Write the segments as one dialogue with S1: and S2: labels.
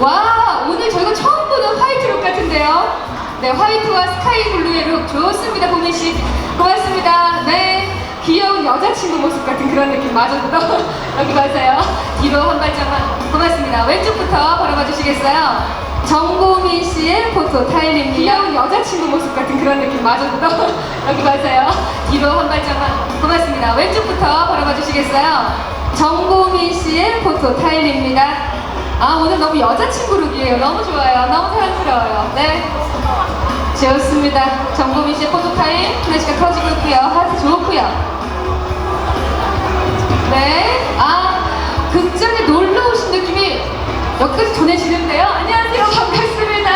S1: 와, 오늘 저희가 처음 보는 화이트 룩 같은데요. 네, 화이트와 스카이 블루의 룩 좋습니다, 보민 씨. 고맙습니다. 네, 귀여운 여자친구 모습 같은 그런 느낌 마저 여기 맞아요 뒤로 한 발짝만. 고맙습니다. 왼쪽부터 바로 봐주시겠어요? 정보민 씨의 포토 타임입니다. 귀여운 여자친구 모습 같은 그런 느낌 마저 여기 맞아요 뒤로 한 발짝만. 고맙습니다. 왼쪽부터 바로 봐주시겠어요? 정보민 씨의 포토 타임입니다. 아 오늘 너무 여자친구 룩이에요. 너무 좋아요. 너무 사랑스러워요. 네. 좋습니다. 정보민 씨의 포토 타임 플래시가 터지고 있고요. 하트 좋고요. 네. 아 극장에 놀러 오신 느낌이 여기까지 전해지는데요. 안녕하세요. 반갑습니다.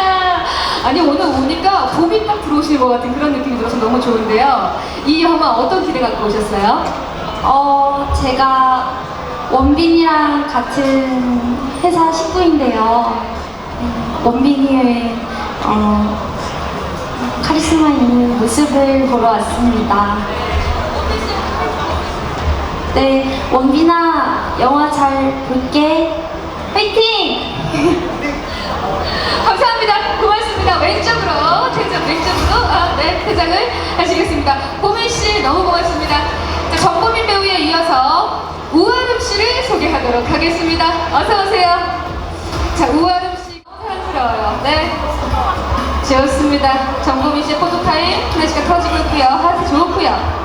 S1: 아니 오늘 오니까 봄이 딱 들어오시는 것 같은 그런 느낌이 들어서 너무 좋은데요. 이 영화 어떤 기대 갖고 오셨어요?
S2: 어, 제가 원빈이랑 같은 회사 식구인데요. 음, 원빈이의 어, 카리스마 있는 모습을 보러 왔습니다. 네, 원빈아, 영화 잘 볼게. 화이팅!
S1: 감사합니다. 고맙습니다. 왼쪽으로 퇴장, 왼쪽으로 아, 네 퇴장을 하시겠습니다. 보민 씨 너무 고맙습니다. 자, 정보민 배우에 이어서 우아름 소개하도록 하겠습니다. 어서 오세요. 자, 우아름 씨 사랑스러워요. 네. 좋습니다. 정보민 씨의 포토 타임 플래시가 터지고 있고요. 하트 좋고요.